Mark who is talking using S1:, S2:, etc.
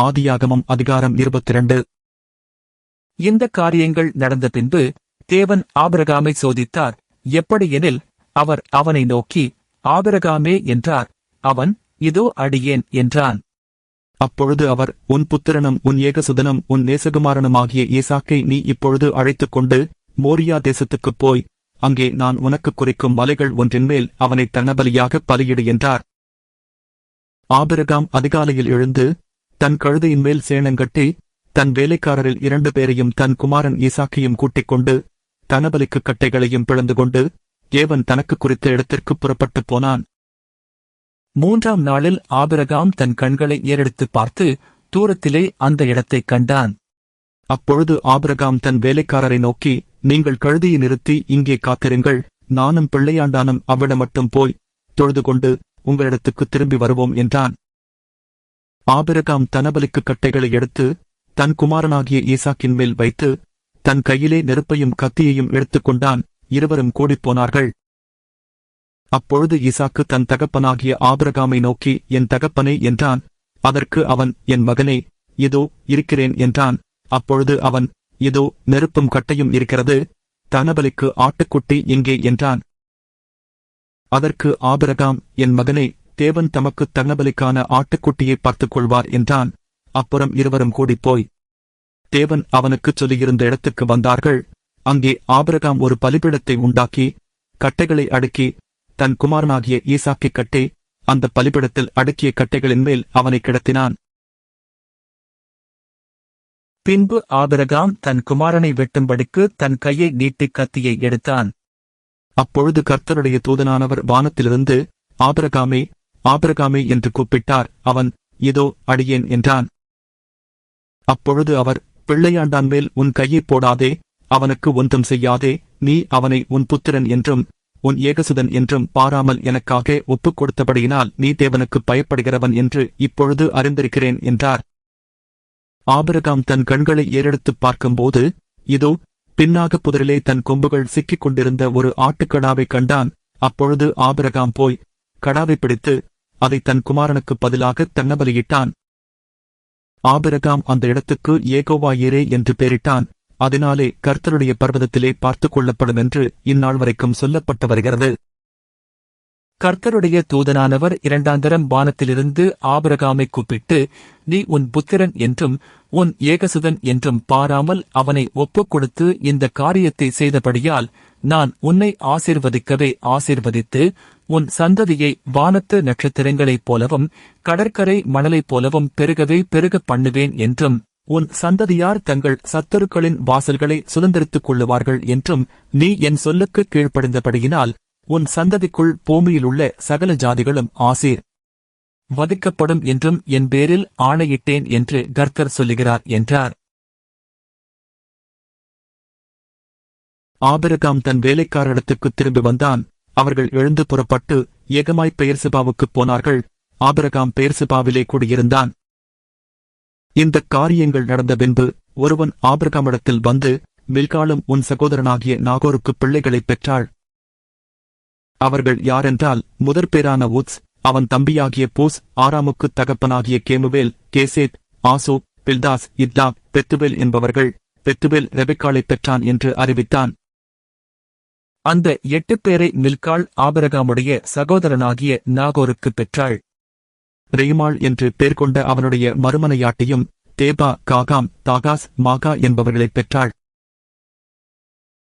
S1: ஆதியாகமம் அதிகாரம் இருபத்திரண்டு.
S2: இந்த காரியங்கள் நடந்த பின்பு தேவன் ஆபிரகாமை சோதித்தார். எப்படியெனில் அவர் அவனை நோக்கி ஆபிரகாமே என்றார். அவன் இதோ அடியேன் என்றான்.
S1: அப்பொழுது அவர் உன் புத்திரனும் உன் ஏகசுதனும் உன் நேசகுமாரனுமாகிய ஏசாக்கை நீ இப்பொழுது அழைத்துக் கொண்டு மோரியா தேசத்துக்குப் போய் அங்கே நான் உனக்குக் குறிக்கும் மலைகள் ஒன்றின்மேல் அவனை தன்னபலியாக பலியிடு என்றார். ஆபிரகாம் அதிகாலையில் எழுந்து தன் கழுதையின் மேல் சேணங்கட்டி தன் வேலைக்காரரில் இரண்டு பேரையும் தன் குமாரன் ஈசாக்கையும் கூட்டிக் கொண்டு தனபலிக்கு கட்டைகளையும் பிளந்து கொண்டு ஏவன் தனக்கு குறித்த இடத்திற்கு புறப்பட்டுப் போனான்.
S2: மூன்றாம் நாளில் ஆபிரகாம் தன் கண்களை ஏறெடுத்துப் பார்த்து தூரத்திலே அந்த இடத்தைக் கண்டான்.
S1: அப்பொழுது ஆபிரகாம் தன் வேலைக்காரரை நோக்கி நீங்கள் கழுதியை நிறுத்தி இங்கே காத்திருங்கள் நானும் பிள்ளையாண்டானும் அவ்விடம் மட்டும் போய் தொழுது கொண்டு உங்களிடத்துக்கு திரும்பி வருவோம் என்றான். ஆபிரகாம் தனபலிக்கு கட்டைகளை எடுத்து தன் குமாரனாகிய ஈசாக்கின் மேல் வைத்து தன் கையிலே நெருப்பையும் கத்தியையும் எடுத்துக் கொண்டான். இருவரும் கூடிப்போனார்கள் அப்பொழுது ஈசாக்கு தன் தகப்பனாகிய ஆபிரகாமை நோக்கி என் தகப்பனே என்றான். அதற்கு அவன் என் மகனே இதோ இருக்கிறேன் என்றான். அப்பொழுது அவன் இதோ நெருப்பும் கட்டையும் இருக்கிறது. தனபலிக்கு ஆட்டுக்குட்டி எங்கே என்றான். அதற்கு ஆபிரகாம் என் மகனே தேவன் தமக்கு தன்னபலிக்கான ஆட்டுக்குட்டியை பார்த்துக் கொள்வார் என்றான். அப்புறம் இருவரும் கூடிப்போய் தேவன் அவனுக்குச் சொல்லியிருந்த இடத்துக்கு வந்தார்கள். அங்கே ஆபிரகாம் ஒரு பலிபீடத்தை உண்டாக்கி கட்டைகளை அடுக்கி தன் குமாரனாகிய ஈசாக்கி கட்டி அந்த பலிபீடத்தில் அடுக்கிய கட்டைகளின் மேல் அவனை கிடத்தினான்.
S2: பின்பு ஆபிரகாம் தன் குமாரனை வெட்டும்படிக்கு தன் கையை நீட்டிக் கத்தியை எடுத்தான்.
S1: அப்பொழுது கர்த்தருடைய தூதனானவர் வானத்திலிருந்து ஆபிரகாமே ஆபிரகாமே என்று கூப்பிட்டார். அவன் இதோ அடியேன் என்றான். அப்பொழுது அவர் பிள்ளையாண்டான் மேல் உன் கையைப் போடாதே அவனுக்கு ஒன்றும் செய்யாதே நீ அவனை உன் புத்திரன் என்றும் உன் ஏகசுதன் என்றும் பாராமல் எனக்காக ஒப்புக் கொடுத்தபடியினால் நீ தேவனுக்கு பயப்படுகிறவன் என்று இப்பொழுது அறிந்திருக்கிறேன் என்றார். ஆபிரகாம் தன் கண்களை ஏறெடுத்துப் பார்க்கும்போது இதோ பின்னாக புதரிலே தன் கொம்புகள் சிக்கிக் கொண்டிருந்த ஒரு ஆட்டுக்கடாவைக் கண்டான். அப்பொழுது ஆபிரகாம் போய் கடாவை பிடித்து அதை தன் குமாரனுக்குப் பதிலாக தன்னபலியிட்டான். ஆபிரகாம் அந்த இடத்துக்கு ஏகோவாயிரே என்று பெயரிட்டான். அதனாலே கர்த்தருடைய பர்வதத்திலே பார்த்துக் கொள்ளப்படும் என்று இந்நாள் வரைக்கும் சொல்லப்பட்டு வருகிறது.
S2: கர்த்தருடைய தூதனானவர் இரண்டாந்தரம் வானத்திலிருந்து ஆபரகாமை கூப்பிட்டு நீ உன் புத்திரன் என்றும் உன் ஏகசுதன் என்றும் பாராமல் அவனை ஒப்புக் கொடுத்து இந்த காரியத்தை செய்தபடியால் நான் உன்னை ஆசீர்வதிக்கவே ஆசிர்வதித்து உன் சந்ததியை வானத்து நட்சத்திரங்களைப் போலவும் கடற்கரை மணலைப் போலவும் பெருகவே பெருகப் பண்ணுவேன் என்றும் உன் சந்ததியார் தங்கள் சத்தருக்களின் வாசல்களை சுதந்திரித்துக் கொள்ளுவார்கள் என்றும் நீ என் சொல்லுக்கு கீழ்ப்படிந்தபடியினால் உன் சந்ததிக்குள் பூமியிலுள்ள சகல ஜாதிகளும் ஆசீர். வதிக்கப்படும் என்றும் என் பேரில் ஆணையிட்டேன் என்று கர்த்தர் சொல்லுகிறார் என்றார்.
S1: ஆபிரகாம் தன் வேலைக்காரரிடத்துக்குத் திரும்பி வந்தான். அவர்கள் எழுந்து புறப்பட்டு ஏகமாய் பெயர்சிபாவுக்குப் போனார்கள். ஆபிரகாம் பெயர்சிபாவிலே கூடியிருந்தான். இந்த காரியங்கள் நடந்த பின்பு ஒருவன் ஆபிரகாமிடத்தில் வந்து மில்காலும் உன் சகோதரனாகிய நாகோருக்கு பிள்ளைகளைப் பெற்றாள். அவர்கள் யாரென்றால் முதற்பேரான உத்ஸ் அவன் தம்பியாகிய பூஸ் ஆராமுக்கு தகப்பனாகிய கேமுவேல் கேசேத் ஆசோ பில்தாஸ் இத்லா பெத்துவேல் என்பவர்கள் பெத்துவேல் ரெபெக்காளைப் பெற்றான் என்று அறிவித்தான்.
S2: அந்த எட்டு பேரை மில்காள் ஆபரகாமுடைய சகோதரனாகிய நாகோருக்குப் பெற்றாள்.
S1: ரெய்மாள் என்று பேர் கொண்ட அவனுடைய மறுமனையாட்டியும் தேபா காகாம் தாகாஸ் மாகா என்பவர்களைப் பெற்றாள்.